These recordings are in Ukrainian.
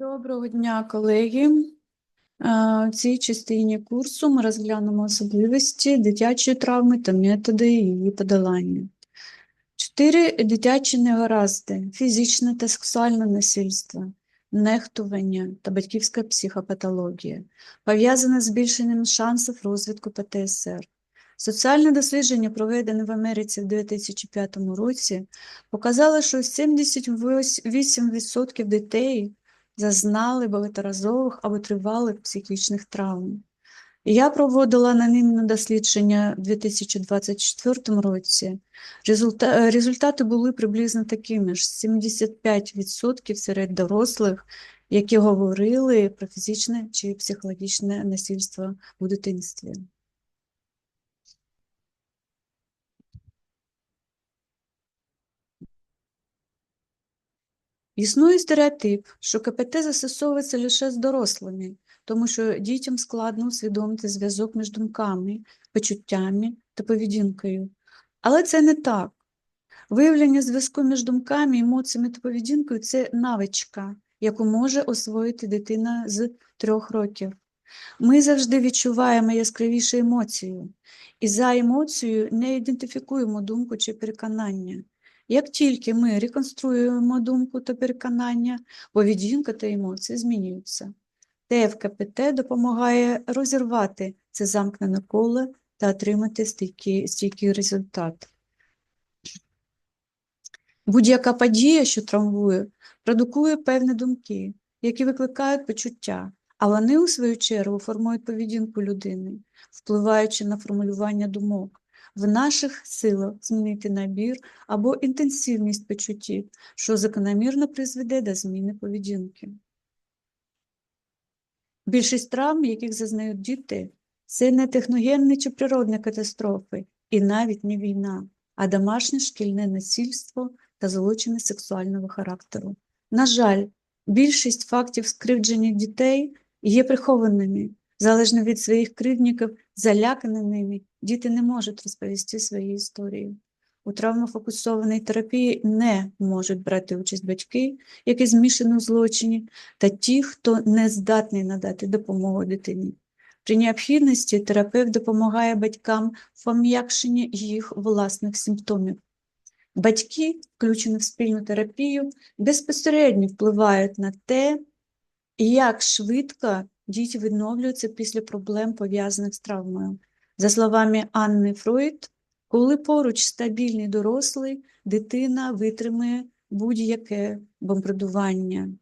Доброго дня, колеги. В цій частині курсу ми розглянемо особливості дитячої травми та методи її подолання. Чотири дитячі негаразди – фізичне та сексуальне насильство, нехтування та батьківська психопатологія, пов'язане з збільшенням шансів розвитку ПТСР. Соціальне дослідження, проведене в Америці в 2005 році, показало, що 78% дітей зазнали багаторазових або тривалих психічних травм. Я проводила анонімне дослідження в 2024 році. Результа- Результати були приблизно такими ж: 75% серед дорослих, які говорили про фізичне чи психологічне насильство у дитинстві. Існує стереотип, що КПТ застосовується лише з дорослими, тому що дітям складно усвідомити зв'язок між думками, почуттями та поведінкою. Але це не так. Виявлення зв'язку між думками, емоціями та поведінкою це навичка, яку може освоїти дитина з трьох років. Ми завжди відчуваємо яскравішу емоцію, і за емоцією не ідентифікуємо думку чи переконання. Як тільки ми реконструюємо думку та переконання, поведінка та емоції змінюються. ТФКПТ допомагає розірвати це замкнене коло та отримати стійкий, стійкий результат. Будь-яка подія, що травмує, продукує певні думки, які викликають почуття, а вони, у свою чергу, формують поведінку людини, впливаючи на формулювання думок. В наших силах змінити набір або інтенсивність почуттів, що закономірно призведе до зміни поведінки. Більшість травм, яких зазнають діти, це не техногенні чи природні катастрофи, і навіть не війна, а домашнє шкільне насильство та злочини сексуального характеру. На жаль, більшість фактів скривдження дітей є прихованими, залежно від своїх кривдників, заляканими, діти не можуть розповісти свої історії. У травмофокусованій терапії не можуть брати участь батьки, які змішані у злочині, та ті, хто не здатний надати допомогу дитині. При необхідності терапевт допомагає батькам в пом'якшенні їх власних симптомів. Батьки, включені в спільну терапію, безпосередньо впливають на те, як швидко діти відновлюються після проблем, пов'язаних з травмою. За словами Анни Фройд, коли поруч стабільний дорослий, дитина витримує будь-яке бомбардування.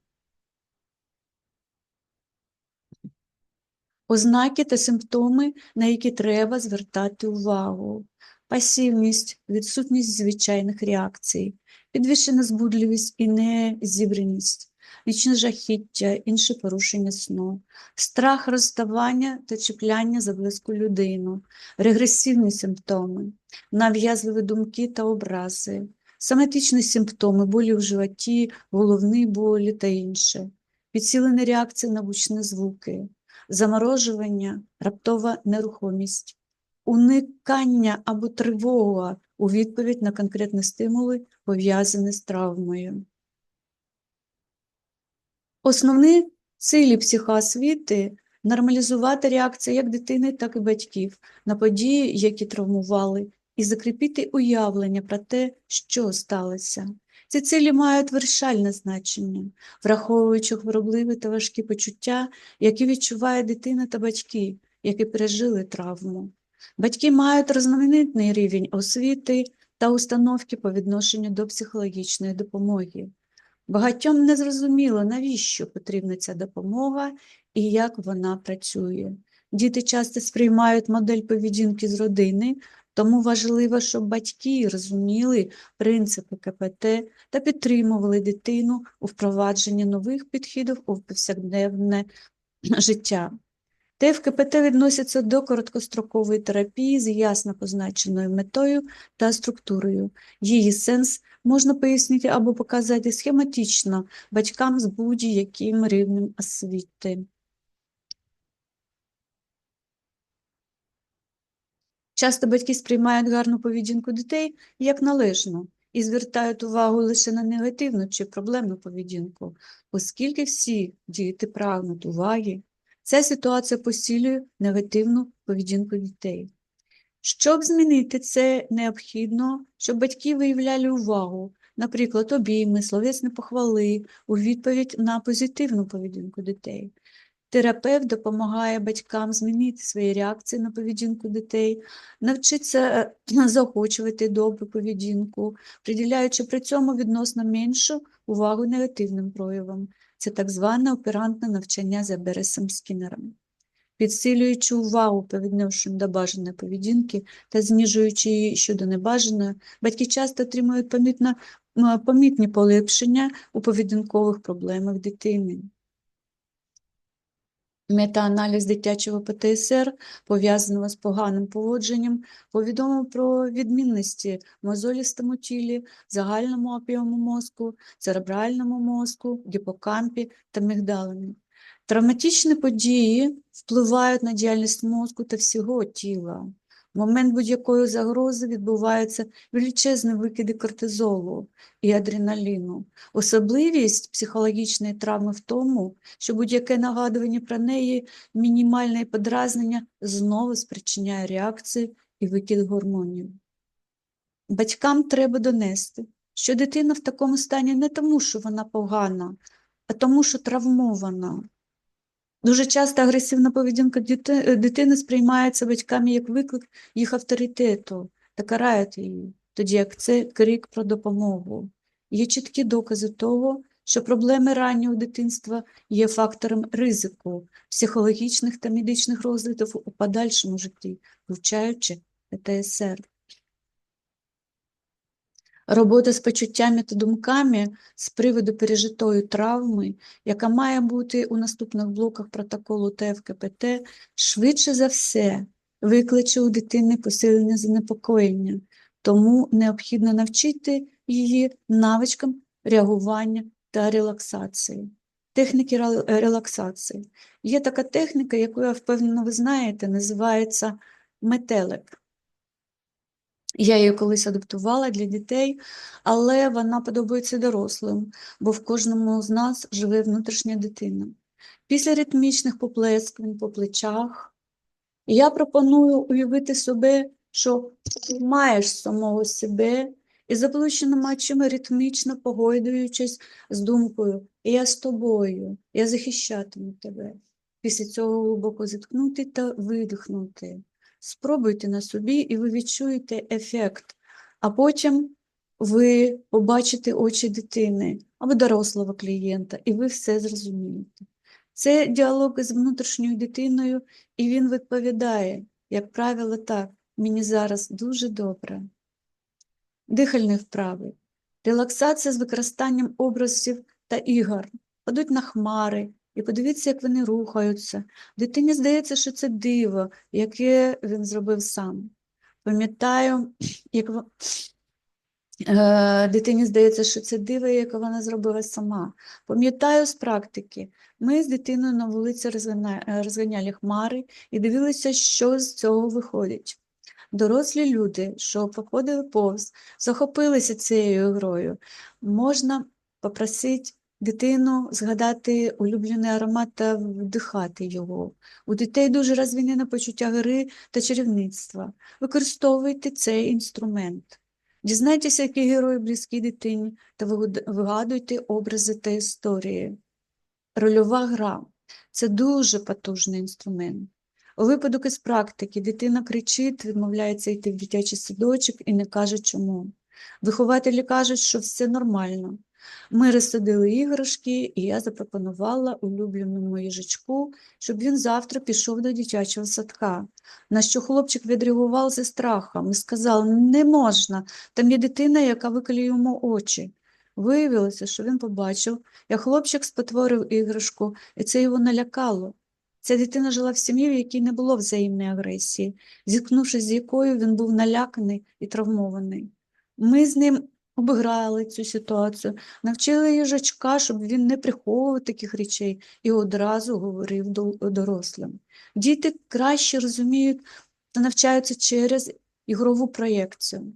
Ознаки та симптоми, на які треба звертати увагу. Пасивність, відсутність звичайних реакцій, підвищена збудливість і незібраність, нічне жахіття, інші порушення сну, страх розставання та чіпляння за близьку людину, регресивні симптоми, нав'язливі думки та образи, соматичні симптоми, болі в животі, головні болі та інше, підсилена реакція на гучні звуки, заморожування, раптова нерухомість, уникання або тривога у відповідь на конкретні стимули, пов'язані з травмою. Основні цілі психоосвіти – нормалізувати реакцію як дитини, так і батьків на події, які травмували, і закріпити уявлення про те, що сталося. Ці цілі мають вирішальне значення, враховуючи хворобливі та важкі почуття, які відчуває дитина та батьки, які пережили травму. Батьки мають різноманітний рівень освіти та установки по відношенню до психологічної допомоги. Багатьом не зрозуміло, навіщо потрібна ця допомога і як вона працює. Діти часто сприймають модель поведінки з родини, тому важливо, щоб батьки розуміли принципи КПТ та підтримували дитину у впровадженні нових підходів у повсякденне життя. ТФКПТ відносяться до короткострокової терапії з ясно позначеною метою та структурою. Її сенс можна пояснити або показати схематично батькам з будь-яким рівнем освіти. Часто батьки сприймають гарну поведінку дітей як належну і звертають увагу лише на негативну чи проблемну поведінку, оскільки всі діти прагнуть уваги, ця ситуація посилює негативну поведінку дітей. Щоб змінити це, необхідно, щоб батьки виявляли увагу, наприклад, обійми, словесні похвали у відповідь на позитивну поведінку дітей. Терапевт допомагає батькам змінити свої реакції на поведінку дітей, навчиться е, заохочувати добру поведінку, приділяючи при цьому відносно меншу увагу негативним проявам. Це так зване оперантне навчання за Бересом Скіннером. Підсилюючи увагу по відношенню до бажаної поведінки та знижуючи її щодо небажаної, батьки часто отримують помітно, помітні поліпшення у поведінкових проблемах дитини. Метааналіз дитячого ПТСР, пов'язаного з поганим поводженням, повідомив про відмінності в мозолістому тілі, загальному об'єму мозку, церебральному мозку, гіпокампі та мигдалині. Травматичні події впливають на діяльність мозку та всього тіла. В момент будь-якої загрози відбуваються величезні викиди кортизолу і адреналіну. Особливість психологічної травми в тому, що будь-яке нагадування про неї, мінімальне подразнення знову спричиняє реакцію і викид гормонів. Батькам треба донести, що дитина в такому стані не тому, що вона погана, а тому, що травмована. Дуже часто агресивна поведінка діти- дитини сприймається батьками як виклик їх авторитету та карають її, тоді як це крик про допомогу. Є чіткі докази того, що проблеми раннього дитинства є фактором ризику психологічних та медичних розладів у подальшому житті, включаючи ПТСР. Робота з почуттями та думками з приводу пережитої травми, яка має бути у наступних блоках протоколу ТФКПТ, швидше за все викличе у дитини посилене занепокоєння, тому необхідно навчити її навичкам реагування та релаксації. Техніки релаксації. Є така техніка, яку я впевнена, ви знаєте, називається метелик. Я її колись адаптувала для дітей, але вона подобається дорослим, бо в кожному з нас живе внутрішня дитина. Після ритмічних поплескувань по плечах я пропоную уявити себе, що ти маєш самого себе і заплющеними очима ритмічно погойдуючись з думкою «Я з тобою, я захищатиму тебе». Після цього глибоко зіткнути та видихнути. Спробуйте на собі, і ви відчуєте ефект, а потім ви побачите очі дитини або дорослого клієнта, і ви все зрозумієте. Це діалог з внутрішньою дитиною, і він відповідає, як правило, так, мені зараз дуже добре. Дихальні вправи. Релаксація з використанням образів та ігор. Падуть на хмари і подивіться, як вони рухаються. Дитині здається, що це диво, яке він зробив сам. Пам'ятаю, як в- е, дитині здається, що це диво, яке вона зробила сама. Пам'ятаю з практики, ми з дитиною на вулиці е, розганяли хмари і дивилися, що з цього виходить. Дорослі люди, що проходили повз, захопилися цією грою. Можна попросити дитину згадати улюблений аромат та вдихати його. У дітей дуже розвинене почуття гри та чарівництва. Використовуйте цей інструмент. Дізнайтеся, які герої близькі дитині, та вигадуйте образи та історії. Рольова гра це дуже потужний інструмент. У випадок із практики дитина кричить, відмовляється йти в дитячий садочок і не каже чому. Вихователі кажуть, що все нормально. Ми розсадили іграшки, і я запропонувала улюбленому їжачку, щоб він завтра пішов до дитячого садка. На що хлопчик відреагував зі страхом і сказав, не можна, там є дитина, яка виколює йому очі. Виявилося, що він побачив, як хлопчик спотворив іграшку, і це його налякало. Ця дитина жила в сім'ї, в якій не було взаємної агресії, зіткнувшись з якою він був наляканий і травмований. Ми з ним обіграли цю ситуацію, навчили їжачка, щоб він не приховував таких речей і одразу говорив дорослим. Діти краще розуміють та навчаються через ігрову проєкцію.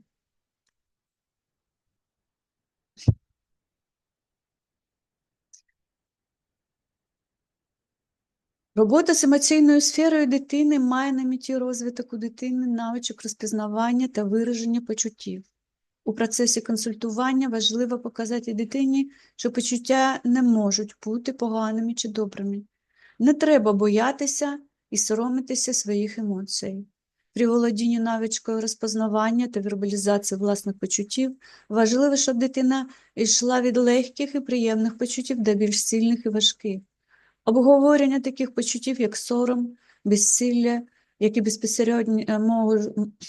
Робота з емоційною сферою дитини має на меті розвиток у дитини навичок розпізнавання та вираження почуттів. У процесі консультування важливо показати дитині, що почуття не можуть бути поганими чи добрими. Не треба боятися і соромитися своїх емоцій. При володінні навичкою розпознавання та вербалізації власних почуттів важливо, щоб дитина йшла від легких і приємних почуттів до більш сильних і важких. Обговорення таких почуттів, як сором, безсилля, які безпосередньо е,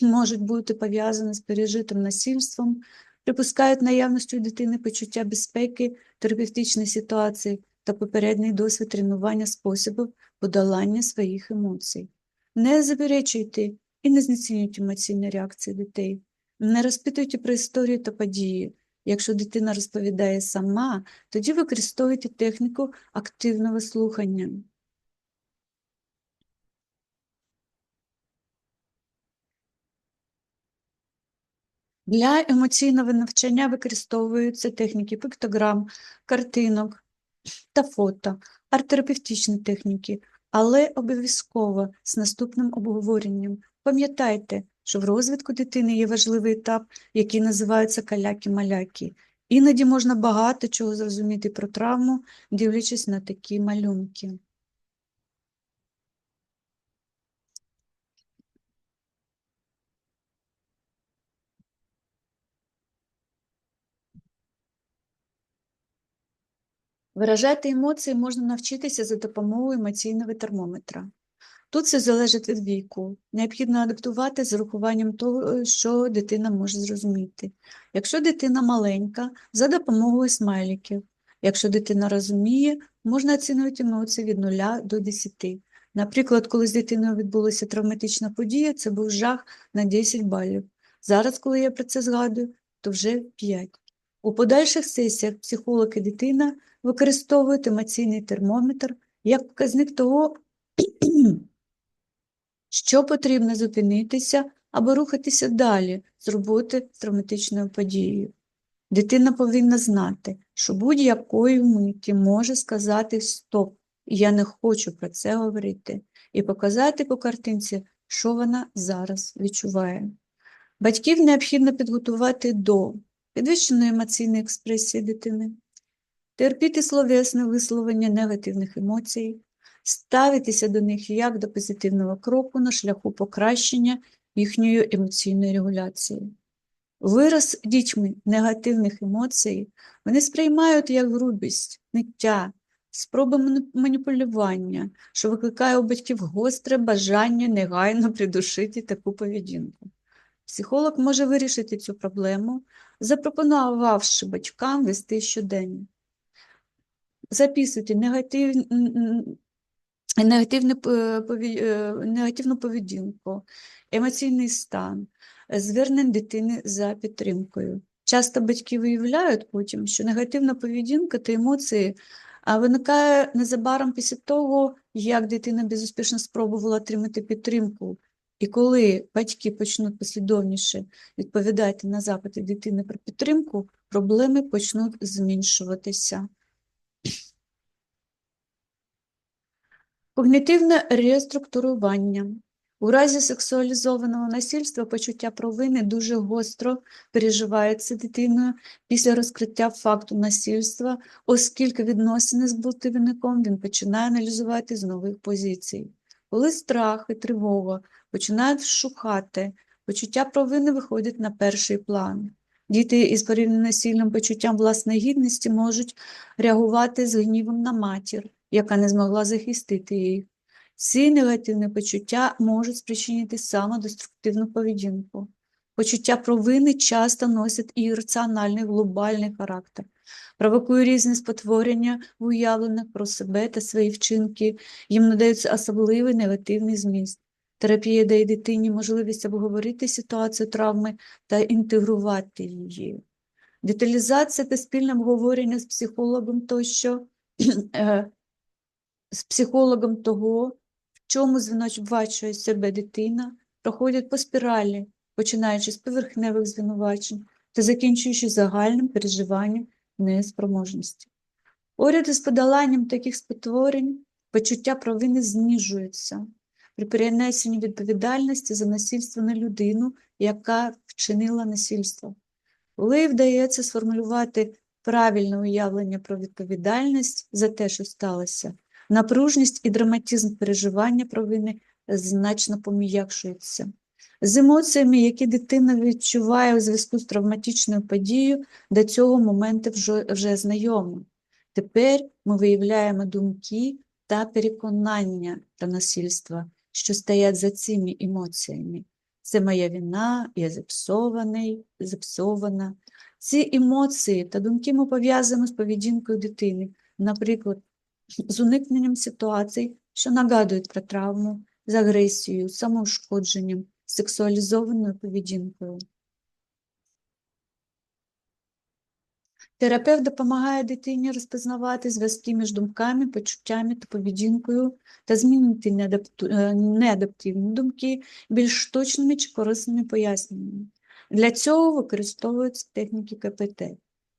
можуть бути пов'язані з пережитим насильством, припускають наявності у дитини почуття безпеки, терапевтичної ситуації та попередній досвід тренування способів подолання своїх емоцій. Не заперечуйте і не знецінюйте емоційні реакції дітей, не розпитуйте про історію та події. Якщо дитина розповідає сама, тоді використовуйте техніку активного слухання. Для емоційного навчання використовуються техніки пиктограм, картинок та фото, арт-терапевтичні техніки, але обов'язково з наступним обговоренням. Пам'ятайте, що в розвитку дитини є важливий етап, який називається каляки-маляки. Іноді можна багато чого зрозуміти про травму, дивлячись на такі малюнки. Виражати емоції можна навчитися за допомогою емоційного термометра. Тут все залежить від віку. Необхідно адаптувати з урахуванням того, що дитина може зрозуміти. Якщо дитина маленька, за допомогою смайликів. Якщо дитина розуміє, можна оцінювати емоції від 0 до 10. Наприклад, коли з дитиною відбулася травматична подія, це був жах на 10 балів. Зараз, коли я про це згадую, то вже 5. У подальших сесіях психолог і дитина використовують емоційний термометр як показник того, що потрібно зупинитися або рухатися далі з роботи з травматичною подією. Дитина повинна знати, що будь-якої миті може сказати Стоп, я не хочу про це говорити, і показати по картинці, що вона зараз відчуває. Батьків необхідно підготувати до підвищеної емоційної експресії дитини, терпіти словесне висловлення негативних емоцій, ставитися до них як до позитивного кроку на шляху покращення їхньої емоційної регуляції. Вираз дітьми негативних емоцій вони сприймають як грубість, ниття, спроби маніпулювання, що викликає у батьків гостре бажання негайно придушити таку поведінку. Психолог може вирішити цю проблему, запропонувавши батькам вести щодення. Записуйте негатив, негативну, е, поведінку, емоційний стан, звернень дитини за підтримкою. Часто батьки виявляють потім, що негативна поведінка та емоції виникає незабаром після того, як дитина безуспішно спробувала отримати підтримку. І коли батьки почнуть послідовніше відповідати на запити дитини про підтримку, проблеми почнуть зменшуватися. Когнітивне реструктурування. У разі сексуалізованого насильства почуття провини дуже гостро переживається дитиною після розкриття факту насильства, оскільки відносини з бутивником він починає аналізувати з нових позицій. Коли страх і тривога починають шукати, почуття провини виходять на перший план. Діти із порівняно сильним почуттям власної гідності можуть реагувати з гнівом на матір яка не змогла захистити їх. Ці негативні почуття можуть спричинити самодеструктивну поведінку. Почуття провини часто носять ірраціональний глобальний характер, провокують різні спотворення в уявленнях про себе та свої вчинки, їм надається особливий негативний зміст. Терапія дає дитині можливість обговорити ситуацію травми та інтегрувати її. Деталізація та спільне обговорення з психологом тощо е, з психологом того, в чому звинувачує себе дитина, проходять по спіралі, починаючи з поверхневих звинувачень та закінчуючи загальним переживанням неспроможності. Поряд із подоланням таких спотворень почуття провини знижується при перенесенні відповідальності за насильство на людину, яка вчинила насильство. Коли вдається сформулювати правильне уявлення про відповідальність за те, що сталося, напружність і драматизм переживання провини значно пом'якшуються. З емоціями, які дитина відчуває у зв'язку з травматичною подією, до цього моменту вже, вже знайома. Тепер ми виявляємо думки та переконання про насильство, що стоять за цими емоціями. Це моя вина, я зіпсований, зіпсована. Ці емоції та думки ми пов'язуємо з поведінкою дитини, наприклад, з уникненням ситуацій, що нагадують про травму, з агресією, самоушкодженням, сексуалізованою поведінкою. Терапевт допомагає дитині розпізнавати зв'язки між думками, почуттями та поведінкою та змінити е, неадаптивні думки більш точними чи корисними поясненнями. Для цього використовуються техніки КПТ.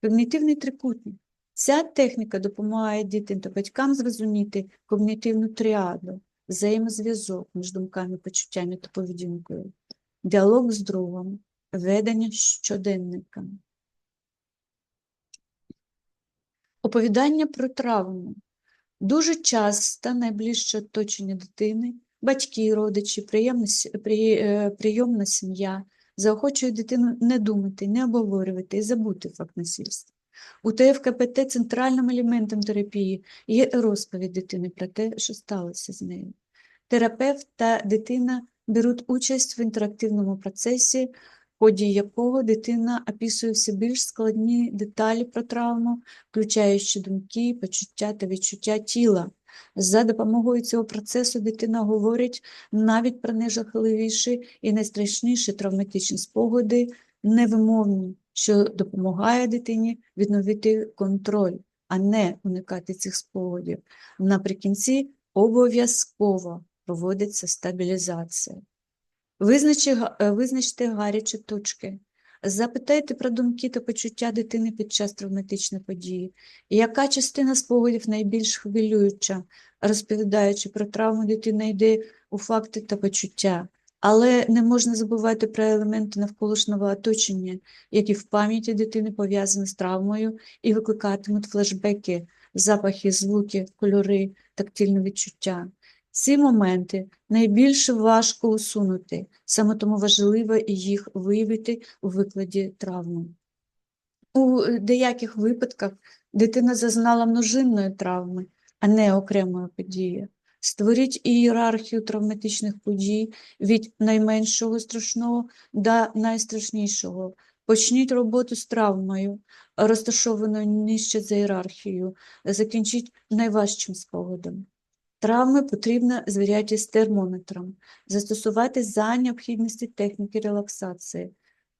Когнітивний трикутник. Ця техніка допомагає дітям та батькам зрозуміти когнітивну тріаду, взаємозв'язок між думками, почуттями та поведінкою, діалог з другом, ведення щоденника. Оповідання про травму. Дуже часто найближче оточення дитини, батьки, родичі, приємна, при- е, прийомна сім'я заохочують дитину не думати, не обговорювати і забути факт насильства. У ТФКПТ центральним елементом терапії є розповідь дитини про те, що сталося з нею. Терапевт та дитина беруть участь в інтерактивному процесі, ході якого дитина описує все більш складні деталі про травму, включаючи думки, почуття та відчуття тіла. За допомогою цього процесу дитина говорить навіть про найжахливіші і найстрашніші травматичні спогади, невимовні, що допомагає дитині відновити контроль, а не уникати цих спогадів. Наприкінці обов'язково проводиться стабілізація. Е, Визначте гарячі точки. Запитайте про думки та почуття дитини під час травматичної події. Яка частина спогадів найбільш хвилююча, розповідаючи про травму, дитина йде у факти та почуття. Але не можна забувати про елементи навколишнього оточення, які в пам'яті дитини пов'язані з травмою і викликатимуть флешбеки, запахи, звуки, кольори, тактильне відчуття. Ці моменти найбільше важко усунути, саме тому важливо їх виявити у викладі травми. У е, деяких випадках дитина зазнала множинної травми, а не окремої події. Створіть ієрархію травматичних подій від найменшого страшного до найстрашнішого. Почніть роботу з травмою, розташованою нижче за ієрархією. Закінчіть найважчим спогадом. Травми потрібно звіряти з термометром, застосувати за необхідності техніки релаксації.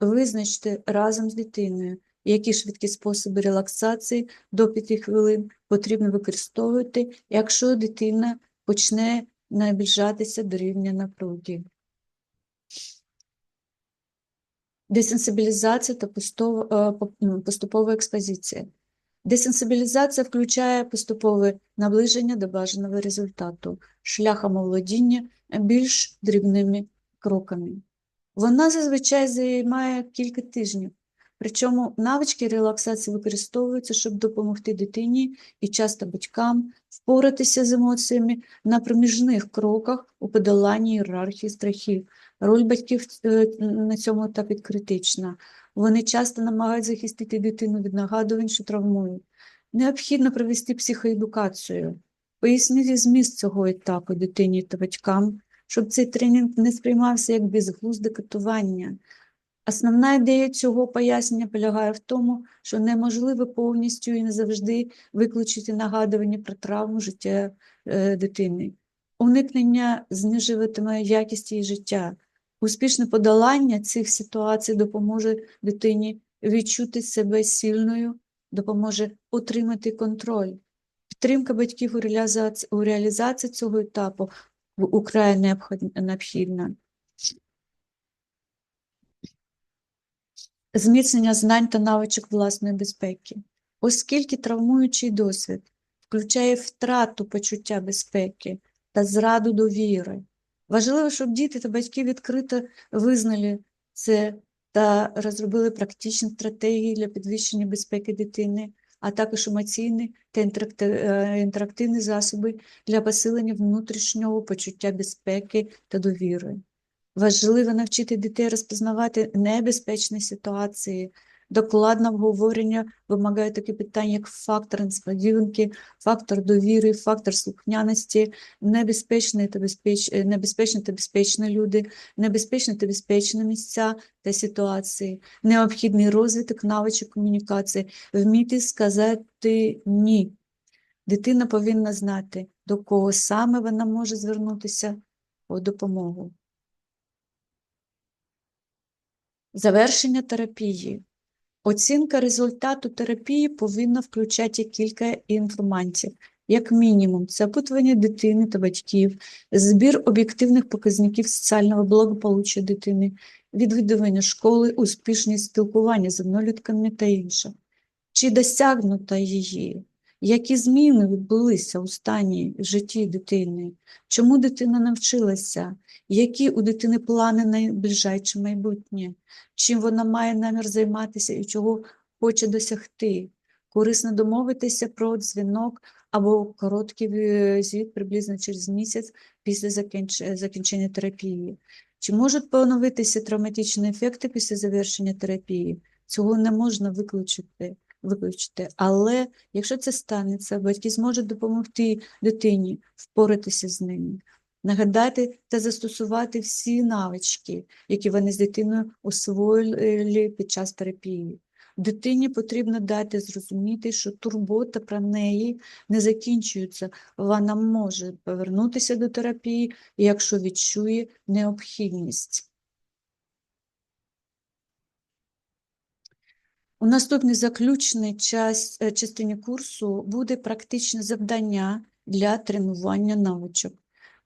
Визначте разом з дитиною, які швидкі способи релаксації до 5 хвилин потрібно використовувати, якщо дитина почне наближатися до рівня напруги. Десенсибілізація та е, м, поступова експозиція. Десенсибілізація включає поступове наближення до бажаного результату шляхом оволодіння більш дрібними кроками. Вона зазвичай займає кілька тижнів, причому навички релаксації використовуються, щоб допомогти дитині і часто батькам впоратися з емоціями на проміжних кроках у подоланні ієрархії страхів. Роль батьків е, на цьому етапі критична. Вони часто намагаються захистити дитину від нагадувань, що травмують. Необхідно провести психоедукацію, пояснити зміст цього етапу дитині та батькам, щоб цей тренінг не сприймався як безглузде катування. Основна ідея цього пояснення полягає в тому, що неможливо повністю і не завжди виключити нагадування про травму життя е, дитини. Уникнення знижуватиме якість її життя. Успішне подолання цих ситуацій допоможе дитині відчути себе сильною, допоможе отримати контроль. Підтримка батьків у реалізації, цього етапу в- украй необхідна. Зміцнення знань та навичок власної безпеки. Оскільки травмуючий досвід включає втрату почуття безпеки та зраду довіри. Важливо, щоб діти та батьки відкрито визнали це та розробили практичні стратегії для підвищення безпеки дитини, а також емоційні та е, інтерактивні засоби для посилення внутрішнього почуття безпеки та довіри. Важливо навчити дітей розпізнавати небезпечні ситуації. Докладне обговорення вимагає такі питання, як фактор несподіванки, фактор довіри, фактор слухняності, небезпечні та безпеч... е, небезпечні та безпечні люди, небезпечні та безпечні місця та ситуації, необхідний розвиток навичок комунікації, вміти сказати ні. Дитина повинна знати, до кого саме вона може звернутися по допомогу. Завершення терапії. Оцінка результату терапії повинна включати кілька інформацій. Як мінімум, це опитування дитини та батьків, збір об'єктивних показників соціального благополуччя дитини, відвідування школи, успішність спілкування з однолітками та інше. Чи досягнута її? Які зміни відбулися у стані в житті дитини? Чому дитина навчилася? Які у дитини плани на найближче майбутнє? Чим вона має намір займатися і чого хоче досягти? Корисно домовитися про дзвінок або короткий е, звіт приблизно через місяць після закінч- закінчення терапії. Чи можуть поновитися травматичні ефекти після завершення терапії? Цього не можна виключити, виключити. Але якщо це станеться, батьки зможуть допомогти дитині впоратися з ними. Нагадати та застосувати всі навички, які вони з дитиною освоїли під час терапії. Дитині потрібно дати зрозуміти, що турбота про неї не закінчується. Вона може повернутися до терапії, якщо відчує необхідність. У наступній заключній е, частині курсу буде практичне завдання для тренування навичок.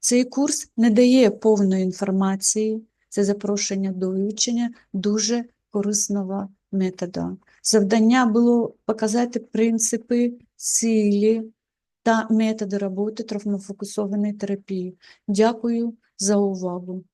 Цей курс не дає повної інформації, це запрошення до вивчення дуже корисного методу. Завдання було показати принципи, цілі та методи роботи травмофокусованої терапії. Дякую за увагу.